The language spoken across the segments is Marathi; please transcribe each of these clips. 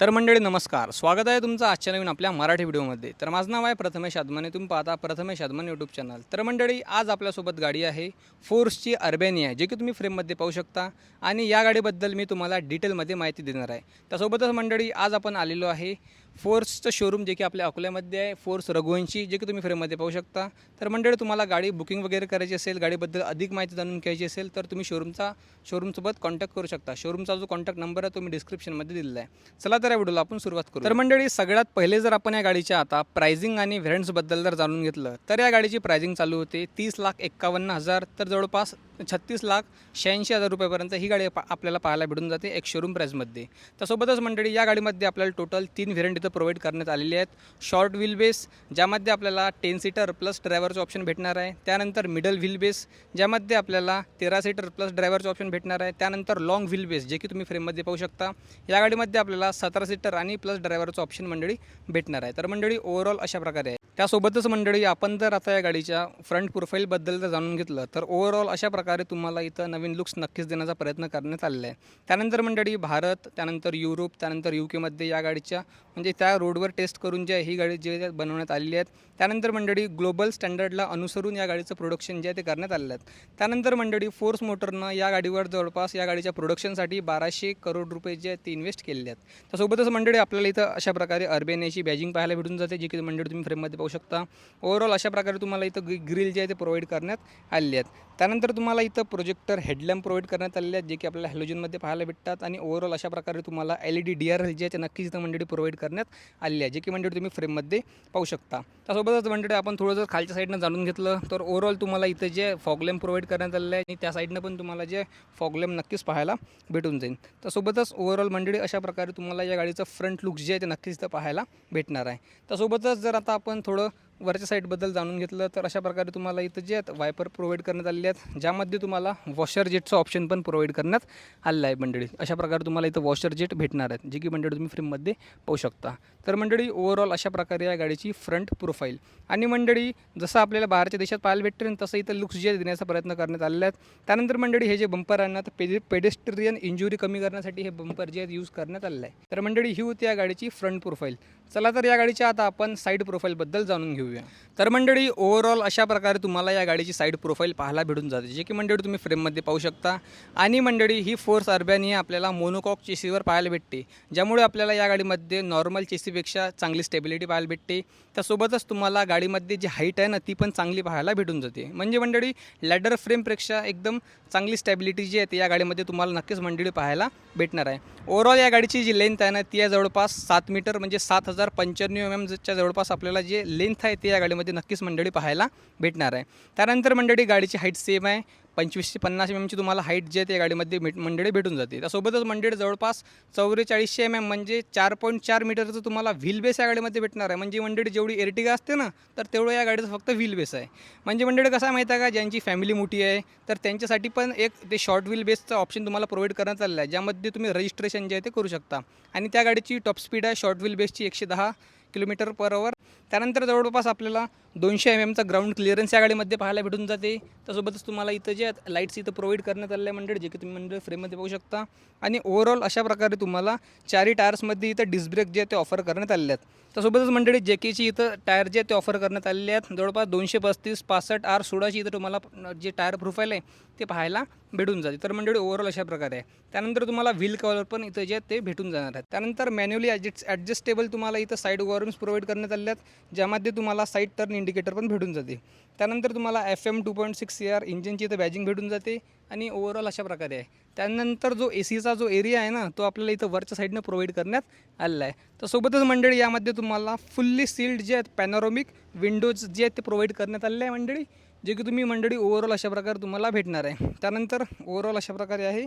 तर मंडळी नमस्कार. स्वागत आहे तुमचं आजच्या नवीन आपल्या मराठी व्हिडिओमध्ये. तर माझं नाव आहे प्रथमेश आदमाने. तुम्ही पाहता प्रथमेश आदमान यूट्यूब चॅनल तर मंडळी आज आपल्यासोबत गाडी आहे फोर्सची अर्बेनिया आहे जे की तुम्ही फ्रेममध्ये पाहू शकता. आणि या गाडीबद्दल मी तुम्हाला डिटेलमध्ये माहिती देणार आहे. त्यासोबतच मंडळी आज आपण आलेलो आहे फोर्सचं शोरूम जे की आपल्या अकोल्यामध्ये आहे फोर्स रघुवंशी जे की तुम्ही फ्रेममध्ये पाहू शकता. तर मंडळी तुम्हाला गाडी बुकिंग वगैरे करायची असेल गाडीबद्दल अधिक माहिती जाणून घ्यायची असेल तर तुम्ही शोरूमचा शोरूमसोबत कॉन्टॅक्ट करू शकता. शोरूमचा जो कॉन्टॅक्ट नंबर आहे तो मी डिस्क्रिप्शनमध्ये दिलेला आहे. चला तर या व्हिडिओला आपण सुरुवात करू तर मंडळी सगळ्यात पहिले जर आपण या गाडीच्या आता प्रायझिंग आणि व्हेरियंट्सबद्दल जर जाणून घेतलं तर या गाडीची प्रायझिंग चालू होते तीस लाख एक्कावन्न हजार तर जवळपास छत्तीस लाख शहाऐंशी हजार रुपयापर्यंत ही गाडी पा- आपल्याला पाहायला भेटून जाते एक शोरूम प्राईजमध्ये त्यासोबतच मंडळी या गाडीमध्ये आपल्याला टोटल तीन व्हेरियंट इथं प्रोव्हाइड करण्यात आलेले आहेत. शॉर्ट व्हील बेस ज्यामध्ये आपल्याला टेन सीटर प्लस ड्रायव्हरचं ऑप्शन भेटणार आहे. त्यानंतर मिडल व्हील बेस ज्यामध्ये आपल्याला तेरा सीटर प्लस ड्रायव्हरचं ऑप्शन भेटणार आहे. त्यानंतर लॉंग व्हील बेस जे की तुम्ही फ्रेममध्ये पाहू शकता. या गाडीमध्ये आपल्याला सतरा सीटर आणि प्लस ड्रायव्हरचं ऑप्शन मंडळी भेटणार आहे. तर मंडळी ओव्हरऑल अशा प्रकारे आहे. त्यासोबतच मंडळी आपण जर आता या गाडीच्या फ्रंट प्रोफाईलबद्दल जर जाणून घेतलं तर ओव्हरऑल अशा प्रकारे तुम्हाला इथं नवीन लुक्स नक्कीच देण्याचा प्रयत्न करण्यात आलेला आहे. त्यानंतर मंडळी भारत त्यानंतर युरोप त्यानंतर यू केमध्ये या गाडीच्या म्हणजे त्या रोडवर टेस्ट करून जे ही गाडी जे बनवण्यात आलेली आहेत त्यानंतर मंडळी ग्लोबल स्टँडर्डला अनुसरून या गाडीचं प्रोडक्शन जे आहे ते करण्यात आलेलं आहे त्यानंतर मंडळी फोर्स मोटरनं या गाडीवर जवळपास या गाडीच्या प्रोडक्शनसाठी बाराशे करोड रुपये जे आहेत ते इन्व्हेस्ट केलेले आहेत. त्यासोबतच मंडळी आपल्याला इथं अशा प्रकारे अर्बेनियाची बॅजिंग पाहायला भेटून जाते जी की मंडळी तुम्ही फ्रेममध्ये पाहू शकता. ओव्हरऑल अशा प्रकारे तुम्हाला इथं ग्रिल जे आहे ते प्रोव्हाइड करण्यात आलेले आहेत. त्यानंतर तुम्हाला इथं प्रोजेक्टर हेडलॅम्प प्रोव्हाइड करण्यात आलेले आहेत जे की आपल्याला हॅलोजनमध्ये पाहायला भेटतात. आणि ओव्हरऑल अशा प्रकारे तुम्हाला L E D D R L जे आहे ते नक्कीच इथं मंडळी प्रोव्हाइड करण्यात आलेली आहे जे की मंडळी तुम्ही फ्रेममध्ये पाहू शकता. त्यासोबतच मंडळी आपण थोडं जर खालच्या साईडनं जाणून घेतलं तर ओव्हरऑल तुम्हाला इथं जे फॉगलेम प्रोव्हाइड करण्यात आलेलं आहे आणि त्या साईडनं पण तुम्हाला जे फॉगलेम नक्कीच पाहायला भेटून जाईल. त्यासोबतच ओव्हरऑल मंडळी अशा प्रकारे तुम्हाला या गाडीचं फ्रंट लुक जे आहे ते नक्कीच इथं पाहायला भेटणार आहे. त्यासोबतच जर आता आपण थोडं वरच्या साईडबद्दल जाणून घेतलं तर अशा प्रकारे तुम्हाला इथं जे आहेत वायपर प्रोव्हाइड करण्यात आलेले आहेत ज्यामध्ये तुम्हाला वॉशर जेटचं ऑप्शन पण प्रोव्हाइड करण्यात आलेलं आहे मंडळी. अशा प्रकारे तुम्हाला इथं वॉशर जेट भेटणार आहेत जे की मंडळी तुम्ही फ्रीमध्ये पाहू शकता. तर मंडळी ओव्हरऑल अशा प्रकारे या गाडीची फ्रंट प्रोफाईल आणि मंडळी जसं आपल्याला बाहेरच्या देशात पाहायला भेटते तसं इथं लुक्स जे देण्याचा प्रयत्न करण्यात आलेले आहेत. त्यानंतर मंडळी हे जे बंपर आहे ना तर पेडे पेडेस्ट्रियन इंजुरी कमी करण्यासाठी हे बंपर जे आहेत यूज करण्यात आलेलं आहे. तर मंडळी ही होती या गाडीची फ्रंट प्रोफाईल चला तर या गाडीच्या आता आपण साईड प्रोफाईलबद्दल जाणून घेऊ घेऊया तर मंडळी ओव्हरऑल अशा प्रकारे तुम्हाला या गाडीची साईड प्रोफाईल पाहायला भेटून जाते. जे की मंडळी तुम्ही फ्रेममध्ये पाहू शकता. आणि मंडळी ही फोर्स अर्ब्यानी आपल्याला मोनोकॉक चेसीवर पाहायला भेटते. ज्यामुळे आपल्याला या गाडीमध्ये नॉर्मल चेसीपेक्षा चांगली स्टेबिलिटी पाहायला भेटते. त्यासोबतच तुम्हाला गाडीमध्ये जी हाईट आहे ना ती पण चांगली पाहायला भेटून जाते. म्हणजे मंडळी लॅडर फ्रेमपेक्षा एकदम चांगली स्टॅबिलिटी जी आहे ती या गाडीमध्ये तुम्हाला नक्कीच मंडळी पाहायला भेटणार आहे. ओव्हरऑल या गाडीची जी लेंथ आहे ना ती आहे जवळपास सात मीटर म्हणजे सात हजार पंच्याण्णव एम एमच्या जवळपास आपल्याला जे लेंथ आहे ते या गाडीमध्ये नक्कीच मंडळी पाहायला भेटणार आहे. त्यानंतर मंडळी गाडीची हाईट सेम आहे. पंचवीस ते पन्नास एम एमची तुम्हाला हाईट जी आहे त्या गाडीमध्ये भेट मंडळी भेटून जाते. त्यासोबतच मंडळी जवळपास चौवेचाळीसशे एम एम म्हणजे चार पॉईंट चार मीटरचं तुम्हाला व्हील बेस या गाडीमध्ये भेटणार आहे. म्हणजे मंडळी जेवढी एर्टिगा असते ना तर तेवढं या गाडीचं फक्त व्हील बेस आहे. म्हणजे मंडळी कसं आहे माहिती आहे का? ज्यांची फॅमिली मोठी आहे तर त्यांच्यासाठी पण एक ते शॉर्ट व्हील बेसचं ऑप्शन तुम्हाला प्रोव्हाइड करण्यात आलेलं आहे. ज्यामध्ये तुम्ही रजिस्ट्रेशन जे आहे ते करू शकता. आणि त्या गाडीची टॉप स्पीड आहे. शॉर्ट व्हील बेसची एकशे दहा किलोमीटर पर आवर त्यानंतर जवळपास आपल्याला दोनशे एम एमचा ग्राउंड क्लिअरन्स या गाडीमध्ये पाहायला भेटून जाते. त्यासोबतच तुम्हाला इथं जे आहेत लाईट्स इथं प्रोव्हाइड करण्यात आलेल्या मंडळ जे की तुम्ही मंडळ फ्रेममध्ये पाहू शकता. आणि ओव्हरऑल अशा प्रकारे तुम्हाला चारही टायर्समध्ये इथं डिस्क ब्रेक जे आहे ते ऑफर करण्यात आलेले आहेत. त्यासोबतच मंडळी जे केची इथं टायर जे आहेत ते ऑफर करण्यात आलेले आहेत. जवळपास दोनशे पस्तीस पासष्ट आर सोळाची इथं तुम्हाला जे टायर प्रोफाईल आहे ते पाहायला भेटून जाते. तर मंडळी ओव्हरऑल अशा प्रकारे आहे. त्यानंतर तुम्हाला व्हील कवर पण इथं जे आहेत ते भेटून जाणार आहेत त्यानंतर मॅन्युअली ॲडजस्ट ॲडजस्टेबल तुम्हाला इथं साईड वॉर्म्स प्रोव्हाइड करण्यात आले आहेत. ज्यामध्ये तुम्हाला साईड टर्न इंडिकेटर पण भेटून जाते. त्यानंतर तुम्हाला F M two point six C R इंजिनची इथं बॅजिंग भेटून जाते आणि ओव्हरऑल अशा प्रकारे आहे. त्यानंतर जो ए सीचा जो एरिया आहे ना तो आपल्याला इथं वरच्या साईडनं प्रोव्हाइड करण्यात आलेला आहे. तर सोबतच मंडळी यामध्ये तुम्हाला फुल्ली सील्ड जे आहेत पॅनोरॉमिक विंडोज जे आहेत ते प्रोव्हाइड करण्यात आलेले आहे मंडळी जे की तुम्ही मंडळी ओव्हरऑल अशा प्रकारे तुम्हाला भेटणार आहे. त्यानंतर ओव्हरऑल अशा प्रकारे आहे.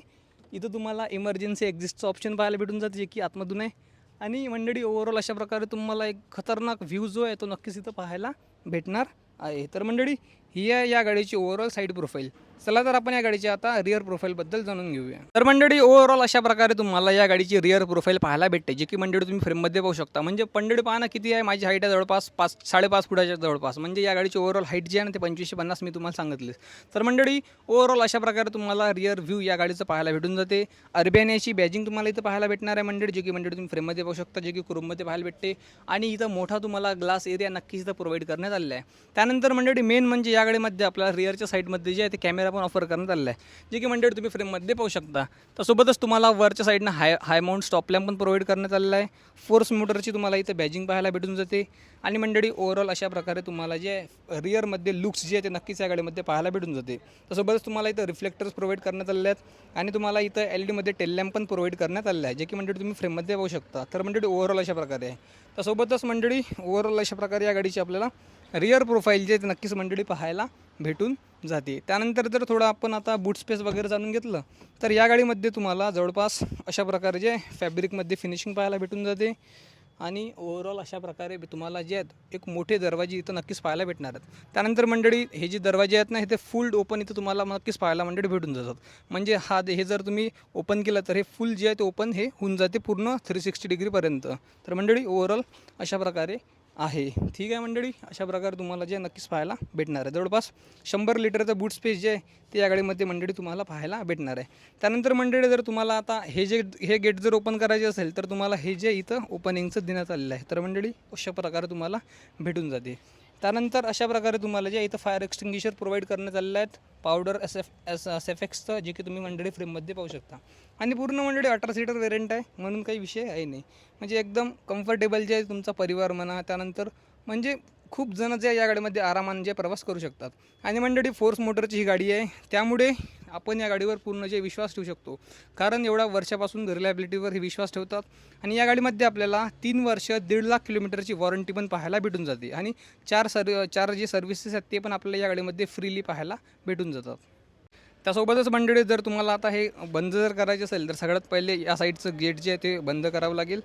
इथं तुम्हाला इमर्जन्सी एक्झिस्टचं ऑप्शन पाहायला भेटून जाते जे की आतमधून आहे. आणि मंडळी ओव्हरऑल अशा प्रकारे तुम्हाला एक खतरनाक व्ह्यू जो आहे तो नक्कीच इथं पाहायला भेटणार आहे. तर मंडळी ही आहे या गाडीची ओव्हरऑल साईड प्रोफाईल चला तर आपण या गाडीची आता रिअर प्रोफाईलबद्दल जाणून घेऊया. तर मंडळी ओव्हरऑल अशा प्रकारे तुम्हाला या गाडीची रिअर प्रोफाईल पाहायला भेटते जे की मंडळी तुम्ही फ्रेममध्ये पाहू शकता. म्हणजे पंडळी पाहा ना किती आहे माझी हाईट आहे जवळपास पाच साडेपाच फुटाच्या जवळपास. म्हणजे या गाडीची ओव्हरऑल हाईट जी आहे ना ते पंचवीसशे पन्नास मी तुम्हाला सांगितले. तर मंडळी ओव्हरऑल अशा प्रकारे तुम्हाला रिअर व्ह्यू या गाडीचं पाहायला भेटून जाते. अर्बेनियाची बॅजिंग तुम्हाला इथं पाहायला भेटणार आहे मंडळी जे की मंडळी तुम्ही फ्रेममध्ये पाहू शकता जे की क्रूममध्ये पाहायला भेटते. आणि इथं मोठा तुम्हाला ग्लास एरिया नक्कीच इथं प्रोव्हाइड करण्यात आलेला आहे. त्यानंतर मंडळी मेन म्हणजे या गाडीमध्ये आपल्याला रिअरच्या साईडमध्ये जे आहे ते कॅमेरा पण ऑफर करण्यात आलेला आहे. जे की मंडळी तुम्ही फ्रेममध्ये पाहू शकता. त्यासोबतच तुम्हाला वरच्या साईडनं high high mount stop lamp पण प्रोव्हाइड करण्यात आलेला आहे. फोर्स मोटरची तुम्हाला इथे बॅजिंग पाहायला भेटून जाते. आणि मंडळी ओव्हरऑल अशा प्रकारे तुम्हाला जे रिअरमध्ये लुक्स जे आहे ते नक्कीच या गाडीमध्ये पाहायला भेटून जाते. त्यासोबतच तुम्हाला इथं रिफ्लेक्टर्स प्रोव्हाइड करण्यात आले आहेत. आणि तुम्हाला इथं एल डीमध्ये टेल लॅम्प पण प्रोव्हाइड करण्यात आले आहे. जे की मंडळी तुम्ही फ्रेममध्ये पाहू शकता. तर मंडळी ओव्हरऑल अशा प्रकारे आहे. त्यासोबतच मंडळी ओव्हरऑल अशा प्रकारे या गाडीची आपल्याला रिअर प्रोफाईल जे ते नक्कीच मंडळी पाहायला भेटून जाते. त्यानंतर जर थोडं आपण आता बूट स्पेस वगैरे जाणून घेतलं तर या गाडीमध्ये तुम्हाला जवळपास अशा प्रकारे जे फॅब्रिकमध्ये फिनिशिंग पाहायला भेटून जाते आणि ओव्हरऑल अशा प्रकारे तुम्हाला जे आहेत एक मोठे दरवाजे इथं नक्कीच पाहायला भेटणार आहेत. त्यानंतर मंडळी हे जे दरवाजे आहेत ना हे ते फुल ओपन इथं तुम्हाला नक्कीच पाहायला मंडळी भेटून जातात. म्हणजे हा हे जर तुम्ही ओपन केलं तर हे फुल जे आहे ते ओपन हे होऊन जाते पूर्ण थ्री सिक्स्टी डिग्रीपर्यंत तर मंडळी ओव्हरऑल अशा प्रकारे आहे. ठीक आहे मंडळी अशा प्रकारे तुम्हाला जे नक्कीच पाहायला भेटणार आहे. जवळपास शंभर लिटरचं बूट स्पेस जे आहे ते या गाडीमध्ये मंडळी तुम्हाला पाहायला भेटणार आहे. त्यानंतर मंडळी जर तुम्हाला आता हे जे हे गेट जर ओपन करायचे असेल तर तुम्हाला हे जे इथं ओपनिंगचं देण्यात आलेलं आहे. तर मंडळी अशा प्रकारे तुम्हाला भेटून जाते. त्यानंतर अशा प्रकारे तुम्हाला जे इथं फायर एक्सटिंग्विशर प्रोव्हाइड करण्यात आलेलं आहेत powder S F S S F एक्सचं जे की तुम्ही मंडळी फ्रेममध्ये पाहू शकता. आणि पूर्ण मंडळी अठरा सीटर वेरियंट आहे म्हणून काही विषय आहे नाही. म्हणजे एकदम कम्फर्टेबल जे आहे तुमचा परिवार म्हणा त्यानंतर म्हणजे खूप जण जे या गाडीमध्ये आरामाने जे प्रवास करू शकतात. आणि मंडळी फोर्स मोटरची ही गाडी आहे त्यामुळे आपण या गाडीवर पूर्ण जे विश्वास ठेवू शकतो. कारण एवढ्या वर्षापासून रिलायबिलिटीवर हे विश्वास ठेवतात आणि या गाडीमध्ये आपल्याला तीन वर्ष दीड लाख किलोमीटरची वॉरंटी पण पाहायला भेटून जाते आणि चार सर्व चार जे सर्व्हिसेस आहेत ते पण आपल्याला या गाडीमध्ये फ्रीली पाहायला भेटून जातात. त्यासोबतच मंडळी जर तुम्हाला आता हे बंद जर करायचे असेल तर सगळ्यात पहिले या साईडचं गेट जे आहे ते बंद करावं लागेल.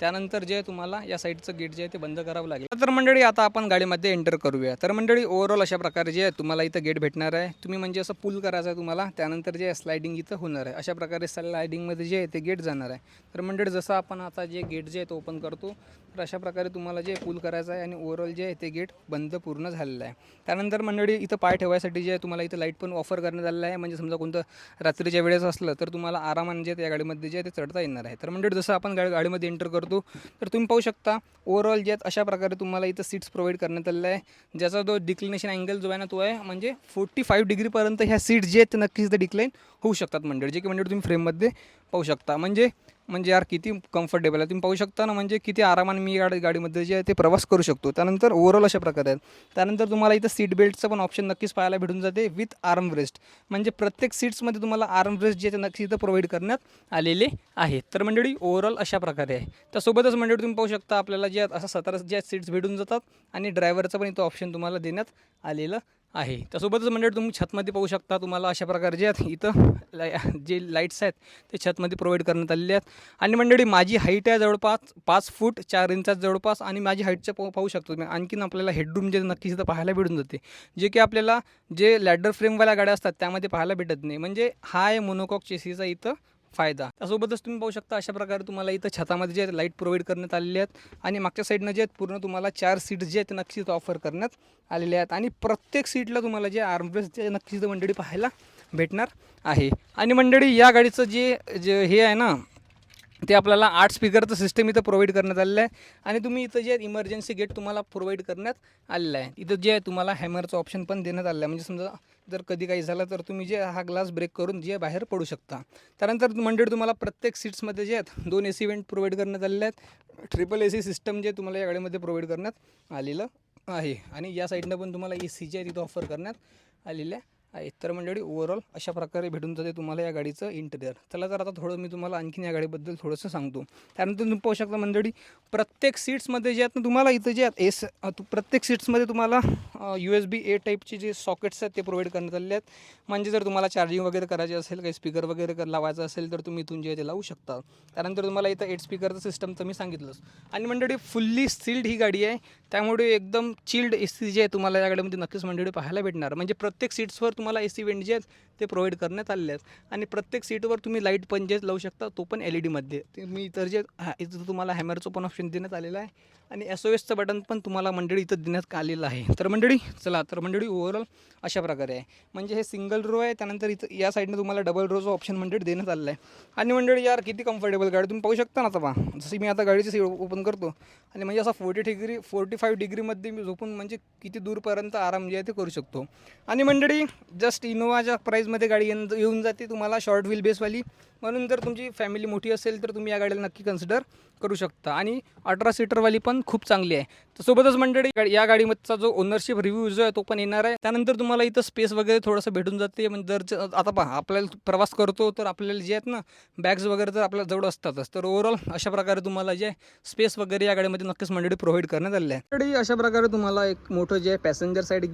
त्यानंतर जे तुम्हाला या साईडचं गेट जे आहे ते बंद करावं लागेल. तर मंडळी आता आपण गाडीमध्ये एंटर करूया. तर मंडळी ओव्हरऑल अशा प्रकारे जे आहे तुम्हाला इथं गेट भेटणार आहे तुम्ही म्हणजे असं पुल करायचं आहे तुम्हाला त्यानंतर जे स्लायडिंग इथं होणार आहे अशा प्रकारे स्लायडिंगमध्ये जे आहे ते गेट जाणार आहे. तर मंडळी जसं आपण आता जे गेट जे आहे ते ओपन करतो तर अशा प्रकारे तुम्हाला जे पुल करायचं आहे आणि ओव्हरऑल जे आहे ते गेट बंद पूर्ण झालेलं आहे. त्यानंतर मंडळी इथं पाय ठेवायसाठी जे आहे तुम्हाला इथं लाइट पण ऑफर करण्यात आलेलं आहे. म्हणजे समजा कोणतं रात्रीच्या वेळेस असलं तर तुम्हाला आरामाने जे आहे त्या गाडीमध्ये जे आहे ते चढता येणार आहे. तर मंडळी जसं आपण गाडी गाडीमध्ये एंटर करतो तर तुम्ही पाहू शकता ओव्हरऑल जे आहेत अशा प्रकारे तुम्हाला इथं सीट्स प्रोव्हाइड करण्यात आलेलं आहे. ज्याचा जो डिक्लिनेशन अँगल जो आहे ना तो आहे म्हणजे फोर्टी फाईव्ह डिग्रीपर्यंत ह्या सीट्स जे आहेत ते नक्कीच इथं डिक्लाईन होऊ शकतात मंडळ. जे की मंडळी तुम्ही फ्रेममध्ये पाहू शकता. म्हणजे म्हणजे यार किती कम्फर्टेबल आहे. तुम्ही पाहू शकता ना म्हणजे किती आरामाने मी गाडी गाडीमध्ये जे आहे ते प्रवास करू शकतो. त्यानंतर ओव्हरऑल अशा प्रकारे आहेत. त्यानंतर तुम्हाला इथं सीट बेल्टचं पण ऑप्शन नक्कीच पाहायला भेटून जाते विथ आर्म रेस्ट म्हणजे प्रत्येक सीट्समध्ये तुम्हाला आर्म रेस्ट जे आहे ते नक्की इथं प्रोव्हाइड करण्यात आलेले आहे तर मंडळी ओव्हरऑल अशा प्रकारे आहे. त्यासोबतच मंडळी तुम्ही पाहू शकता आपल्याला जे असं सतरा ज्या सीट्स भेटून जातात आणि ड्रायव्हरचं पण इथं ऑप्शन तुम्हाला देण्यात आलेलं आहे. त्यासोबतच म्हणजे तुम्ही छतमध्ये पाहू शकता तुम्हाला अशा प्रकारे जे आहेत इथं लाय जे लाईट्स आहेत ते छतमध्ये प्रोव्हाइड करण्यात आलेले आहेत. आणि मंडळी माझी हाईट आहे जवळपास पाच फूट चार इंचात जवळपास आणि माझी हाईटचं पाहू पाहू शकतो तुम्ही. आणखीन आपल्याला हेडरूम जे नक्कीच इथं पाहायला भेटून जाते. जे की आपल्याला जे लॅडर फ्रेमवाल्या गाड्या असतात त्यामध्ये पाहायला भेटत नाही. म्हणजे हा आहे मोनोकॉक चेसीचा इथं फायदा. त्यासोबतच तुम्ही पाहू शकता अशा प्रकारे तुम्हाला इथं छतामध्ये जे लाइट प्रोव्हाइड करण्यात आलेले आहेत आणि मागच्या साईडनं जे आहेत पूर्ण तुम्हाला चार सीट जे आहेत ते नक्कीच ऑफर करण्यात आलेले आहेत. आणि प्रत्येक सीटला तुम्हाला जे आर्मरेस जे नक्कीच मंडळी पाहायला भेटणार आहे. आणि मंडळी या गाडीचं जे जे हे आहे ना ते आपल्याला आठ स्पीकरचं सिस्टम इथं प्रोव्हाइड करण्यात आलेलं आहे. आणि तुम्ही इथं जे इमर्जन्सी गेट तुम्हाला प्रोव्हाइड करण्यात आलेलं आहे. इथं जे आहे तुम्हाला हॅमरचं ऑप्शन पण देण्यात आलं आहे. म्हणजे समजा जर कधी काही झालं तर तुम्ही जे हा ग्लास ब्रेक करून जे बाहेर पडू शकता. त्यानंतर मंडळी तुम्हाला प्रत्येक सीट्समध्ये जे आहेत दोन ए सी वेंट प्रोव्हाइड करण्यात आलेले आहेत. ट्रिपल ए सी सिस्टम जे तुम्हाला या गाडीमध्ये प्रोव्हाइड करण्यात आलेलं आहे. आणि या साईडनं पण तुम्हाला ए सी जे आहे तिथं ऑफर करण्यात आलेल्या आहे तर मंडळी ओव्हरऑल अशा प्रकारे भेटून जाते तुम्हाला या गाडीचं इंटेरियर चला तर आता थोडं मी तुम्हाला आणखीन या गाडीबद्दल थोडंसं सांगतो. त्यानंतर तुम्ही पाहू शकता मंडळी प्रत्येक सीट्समध्ये जे आहेत ना तुम्हाला इथं जे आहेत एस प्रत्येक सीट्समध्ये तुम्हाला यू एस बी ए टाईपचे जे सॉकेट्स आहेत ते प्रोव्हाइड करण्यात आलेले आहेत. म्हणजे जर तुम्हाला चार्जिंग वगैरे करायचे असेल काही स्पीकर वगैरे लावायचं असेल तर तुम्ही इथून जे ते लावू शकता. त्यानंतर तुम्हाला इथं एट स्पीकरचं सिस्टम तर मी सांगितलंच. आणि मंडळी फुल्ली सील्ड ही गाडी आहे. त्यामुळे एकदम चिल्ड ए सी जी आहे तुम्हाला या गाडीमध्ये नक्कीच मंडळी पाहायला भेटणार. म्हणजे प्रत्येक सीट्सवर तुम्हाला ए सी वेंट जे आहेत ते प्रोव्हाइड करण्यात आलेले आहेत. आणि प्रत्येक सीटवर तुम्ही लाइट पण जे लावू शकता तो पण एल ई डीमध्ये तुम्ही इतर जे हा इथं तुम्हाला हॅमरचं पण ऑप्शन देण्यात आलेलं आहे. आणि एस ओ एसचं बटन पण तुम्हाला मंडळी इथं देण्यात आलेलं आहे. तर मंडळी चला तर मंडळी ओव्हरऑल अशा प्रकारे आहे. म्हणजे हे सिंगल रो आहे त्यानंतर इथं या साईडनं तुम्हाला डबल रोचं ऑप्शन मंडळी देण्यात आलेलं आहे. आणि मंडळी यार किती कम्फर्टेबल गाडी तुम्ही पाहू शकता ना आता पहा जशी मी आता गाडीची सीट ओपन करतो आणि म्हणजे असा फोर्टी डिग्री फोर्टी फाईव्ह डिग्रीमध्ये मी झोपून म्हणजे किती दूरपर्यंत आराम जे आहे ते करू शकतो. आणि मंडळी जस्ट इनोवाच्या प्राईजमध्ये गाडी येऊन येऊन जाते तुम्हाला शॉर्ट व्हील बेसवाली म्हणून जर तुमची फॅमिली मोठी असेल तर तुम्ही या गाडीला नक्की कन्सिडर करू शकता. आणि अठरा सीटरवाली पण खूप चांगली आहे. तर सोबतच मंडळी या गाडीमधचा जो ओनरशिप रिव्ह्यू जो आहे तो पण येणार आहे. त्यानंतर तुम्हाला इथं स्पेस वगैरे थोडंसं भेटून जाते. म्हणजे जर आता पहा आपल्याला प्रवास करतो तर आपल्याला जे आहेत ना बॅग्स वगैरे तर आपल्या जवळ असतातच. तर ओव्हरऑल अशा प्रकारे तुम्हाला जे स्पेस वगैरे या गाडीमध्ये नक्कीच मंडळी प्रोव्हाइड करण्यात आले आहे. मंडळी अशा प्रकारे तुम्हाला एक मोठं जे पॅसेंजर साईड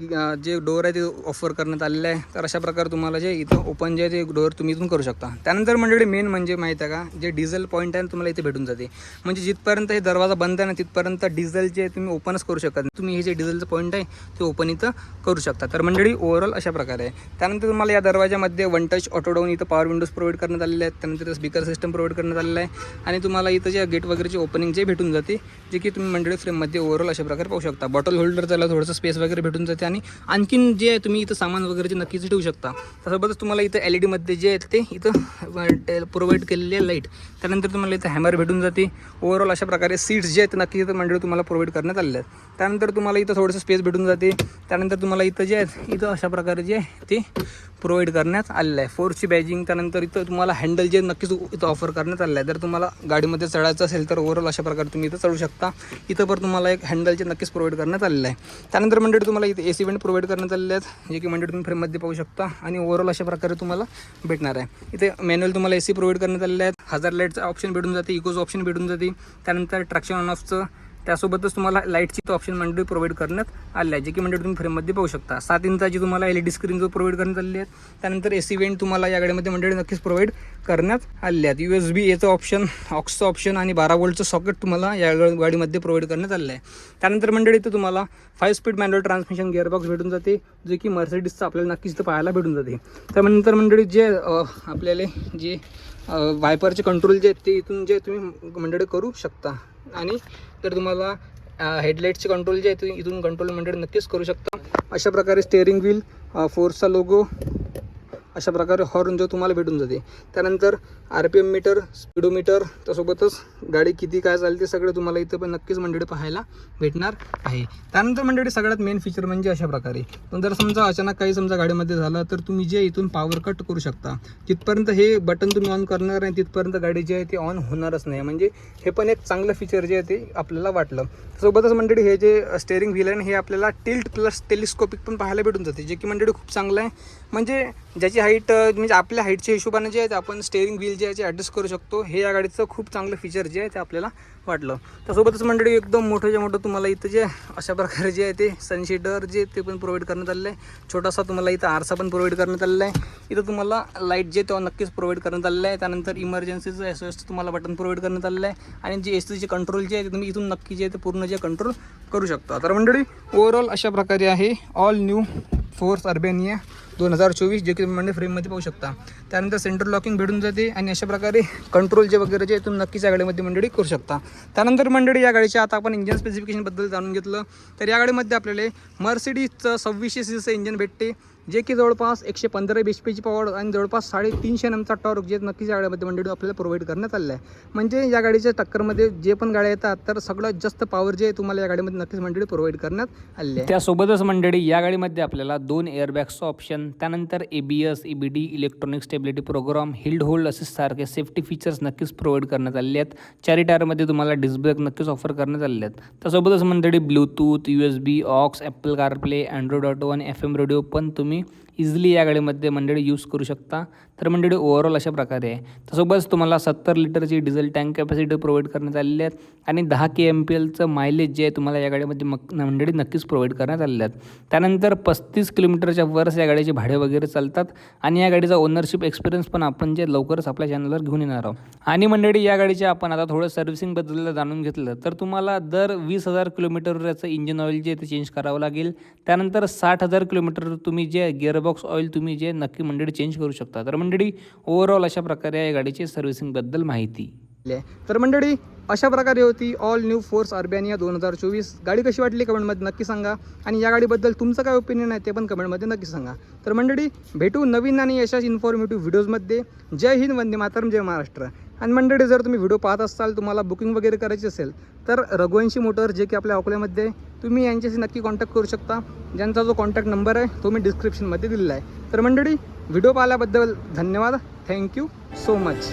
जे डोअर आहे ते ऑफर करण्यात आलेलं आहे. तर अशा प्रकारे तुम्हाला जे इथं ओपन जे आहे ते डोअर तुम्ही इथून करू शकता. त्यानंतर मंडळी मेन म्हणजे माहिती आहे का जे डिझेल पॉईंट आहे तुम्हाला इथे भेटून जाते. म्हणजे जिथपर्यंत हे दरवाजा बंद आहे ना तिथपर्यंत डिझेल जे आहे तुम्ही ओपनच करू शकत नाही. तुम्ही हे जे डिझेलचं पॉईंट आहे ते ओपन इथं करू शकता. तर मंडळी ओव्हरऑल अशा प्रकारे आहे. त्यानंतर तुम्हाला या दरवाजामध्ये वन टच ऑटो डाऊन इथं पॉवर विंडोज प्रोव्हाइड करण्यात आलेले आहेत. त्यानंतर स्पीकर सिस्टम प्रोव्हाइड करण्यात आलेलं आहे. आणि तुम्हाला इथं जे गेट वगैरेचे ओपनिंग जे भेटून जाते जे की तुम्ही मंडळी फ्रेममध्ये ओव्हरऑल अशा प्रकारे पाहू शकता. बॉटल होल्डर त्याला थोडंसं स्पेस वगैरे भेटून जाते आणि आणखीन जे आहे तुम्ही इथं सामान वगैरे जे नक्कीच ठेवू शकता. त्यासोबतच तुम्हाला इथं एल ई डीमध्ये जे आहेत ते इथं प्रोव्हाइड केलेले आहे लाइट त्यानंतर तुम्हाला इथं हॅमर भेटून जाते. ओव्हरऑल अशा प्रकारे सीट्स जे आहेत नक्की इथं मंडळी तुम्हाला प्रोव्हाइड करण्यात आलेले आहेत. त्यानंतर तुम्हाला इथं थोडंसं स्पेस भेटून जाते. त्यानंतर तुम्हाला इथं जे आहेत इथं अशा प्रकारे जे आहे ते प्रोव्हाइड करण्यात आलेलं आहे. फोर्सची बॅजिंग त्यानंतर इथं तुम्हाला हँडल जे नक्कीच इथं ऑफर करण्यात आलेलं आहे. जर तुम्हाला गाडीमध्ये चढायचं असेल तर ओव्हरऑल अशा प्रकारे तुम्ही इथं चढू शकता. इथं पण तुम्हाला एक हँडलचे नक्कीच प्रोव्हाइड करण्यात आलेलं आहे. त्यानंतर मंडळी तुम्हाला इथे ए सी वेंट प्रोव्हाइड करण्यात आलेले आहेत जे की मंडळी तुम्ही फ्रेममध्ये पाहू शकता. आणि ओव्हरऑल अशा प्रकारे तुम्हाला भेटणार आहे. इथे मॅन्युअल तुम्हाला ए सी प्रोव्हाइड करण्यात आलेले आहेत. हजार लाईटचं ऑप्शन भेटून जाते इकोचं ऑप्शन भेटून जाते. त्यानंतर ट्रॅक्शन ऑन ऑफचं त्यासोबतच तुम्हाला लाईटची ऑप्शन मंडळी प्रोव्हाइड करण्यात आले आहे. जे की मंडळी तुम्ही फ्रेममध्ये पाहू शकता. सात इंचाची तुम्हाला एल ई डी स्क्रीन जो प्रोव्हाइड करण्यात आलेली आहे त्यानंतर ए सी वेंट तुम्हाला या गाडीमध्ये मंडळी नक्कीच प्रोव्हाइड करण्यात आले आहेत यू एस बी एचं ऑप्शन ऑक्सचं ऑप्शन आणि बारा वोल्टचं सॉकेट तुम्हाला या गाडीमध्ये प्रोव्हाइड करण्यात आलेलं आहे. त्यानंतर मंडळी इथं तुम्हाला five speed manual transmission gearbox भेटून जाते जे की मर्सिडीजचं आपल्याला नक्कीच इथं पाहायला भेटून जाते. त्यानंतर मंडळी जे आपल्याला जे वायपरचे कंट्रोल जे आहेत ते इथून जे तुम्ही मंडळ करू शकता. आणि तर तुम्हाला हेडलाईटचे कंट्रोल जे आहे ते इथून कंट्रोल मंडळ नक्कीच करू शकता. अशा प्रकारे स्टेअरिंग व्हील फोर्सचा लोगो अशा प्रकारे हॉर्न जो तुम्हाला भेटून जाते. त्यानंतर R P M meter speedometer त्यासोबतच गाडी किती काय चालते सगळं तुम्हाला इथं पण नक्कीच मंडळी पाहायला भेटणार आहे. त्यानंतर मंडळी सगळ्यात मेन फीचर म्हणजे अशा प्रकारे. पण जर समजा अचानक काही समजा गाडीमध्ये झालं तर तुम्ही जे इथून पॉवर कट करू शकता. तिथपर्यंत हे बटन तुम्ही ऑन करणार नाही तिथपर्यंत गाडी जी आहे ती ऑन होणारच नाही. म्हणजे हे पण एक चांगलं फीचर जे आहे ते आपल्याला वाटलं. सोबतच मंडळी हे जे स्टेअरिंग व्हील आहे हे आपल्याला टिल्ट प्लस टेलिस्कोपिक पण पाहायला भेटून जाते जे की मंडळी खूप चांगलं आहे. म्हणजे ज्याची हाईट म्हणजे आपल्या हाईटच्या हिशोबाने जे आहे ते आपण स्टेअरिंग व्हील जे आहे ते ॲडजस्ट करू शकतो. हे या गाडीचं खूप चांगलं फीचर जे आहे ते आपल्याला वाटलं. त्यासोबतच मंडळी एकदम मोठं जे मोठं तुम्हाला इथं जे अशा प्रकारे जे आहे ते सनशीटर जे ते पण प्रोव्हाइड करण्यात आलेलं आहे. छोटासा तुम्हाला इथं आरसा पण प्रोव्हाइड करण्यात आलेला आहे. इथं तुम्हाला लाइट जे तेव्हा नक्कीच प्रोव्हाइड करण्यात आलेलं आहे. त्यानंतर इमर्जन्सीचं एस एस तुम्हाला बटन प्रोव्हाइड करण्यात आलेलं आहे. आणि जे एस टीचे कंट्रोल जे आहे ते तुम्ही इथून नक्की जे आहे ते पूर्ण जे कंट्रोल करू शकता. तर मंडळी ओव्हरऑल अशा प्रकारे आहे. ऑल न्यू फोर्स अर्बेनिया दोन हजार चोवीस जे की तुम्ही म्हणजे फ्रेममध्ये पाहू शकता. त्यानंतर सेंट्रल लॉकिंग भेटून जाते आणि अशा प्रकारे कंट्रोल जे वगैरे जे तुम्ही नक्कीच या गाडीमध्ये मंडळी करू शकता. त्यानंतर मंडळी या गाडीच्या आता आपण इंजन स्पेसिफिकेशनबद्दल जाणून घेतलं. तर या गाडीमध्ये आपल्याला मर्सिडीजचं सव्वीसशे सीचं इंजन भेटते. जे की जवळपास एकशे पंधरा बी एच पीची पॉवर आणि जवळपास साडेतीनशे नमचा टॉर्क जे नक्कीच या गाडीमध्ये मंडळी आपल्याला प्रोव्हाइड करण्यात आलेलं आहे. म्हणजे या गाडीच्या टक्करमध्ये जे पण गाड्या येतात तर सगळ्यात जास्त पॉवर जे तुम्हाला या गाडीमध्ये नक्कीच मंडळी प्रोव्हाइड करण्यात आले आहे. त्यासोबतच मंडळी या गाडीमध्ये आपल्याला दोन एअरबॅग्सचं ऑप्शन त्यानंतर A B S E B D electronic stability program hill hold असे सारखे सेफ्टी फीचर्स नक्कीच प्रोव्हाइड करण्यात आलेले आहेत. चारी टायरमध्ये तुम्हाला डिस्ब्रेक नक्कीच ऑफर करण्यात आले आहेत. त्यासोबतच मंडळी bluetooth U S B aux Apple CarPlay Android auto आणि एफ एम रेडिओ पण तुम्ही इझिली या गाडीमध्ये मंडळी यूज करू शकता. तर मंडळी ओव्हरऑल अशा प्रकारे आहे. तसोबतच तुम्हाला सत्तर लिटरची डिझेल टँक कॅपॅसिटी प्रोव्हाइड करण्यात आलेली आहेत आणि दहा के एम पी एलचं मायलेज जे आहे तुम्हाला या गाडीमध्ये मग मंडळी नक्कीच प्रोव्हाइड करण्यात आलेले आहेत. त्यानंतर पस्तीस किलोमीटरच्या वरच या गाडीचे भाडे वगैरे चालतात आणि या गाडीचा ओनरशिप एक्सपिरियन्स पण आपण जे लवकरच आपल्या चॅनलवर घेऊन येणार आहोत. आणि मंडळी या गाडीचे आपण आता थोडं सर्व्हिसिंगबद्दल जाणून घेतलं तर तुम्हाला दर वीस हजार किलोमीटरवर याचं इंजिन ऑइल जे ते चेंज करावं लागेल. त्यानंतर साठ हजार किलोमीटर तुम्ही जे गिअरबॉक्स ऑइल तुम्ही जे नक्की मंडळी चेंज करू शकता. तर मंडळी मंडळी ओव्हरऑल अशा प्रकारे या गाडीची सर्व्हिसिंगबद्दल माहिती. आहे. तर मंडळी अशा प्रकारे होती ऑल न्यू फोर्स अर्बॅनिया दोन हजार चोवीस. गाडी कशी वाटली कमेंटमध्ये नक्की सांगा. आणि या गाडीबद्दल तुमचं काय ओपिनियन आहे ते पण कमेंटमध्ये नक्की सांगा. तर मंडळी भेटू नवीन आणि यशाच इन्फॉर्मेटिव्ह व्हिडिओजमध्ये जय हिंद वंदे मातरम जय महाराष्ट्र. आणि मंडळी जर तुम्ही व्हिडिओ पाहत असाल तुम्हाला बुकिंग वगैरे करायची असेल तर रघुवंशी मोटर जे की आपल्या अकोल्यामध्ये तुम्ही यांच्याशी नक्की कॉन्टॅक्ट करू शकता. ज्यांचा जो कॉन्टॅक्ट नंबर आहे तो मी डिस्क्रिप्शनमध्ये दिलेला आहे. तर मंडळी व्हिडिओ पाहिल्याबद्दल धन्यवाद. Thank you so much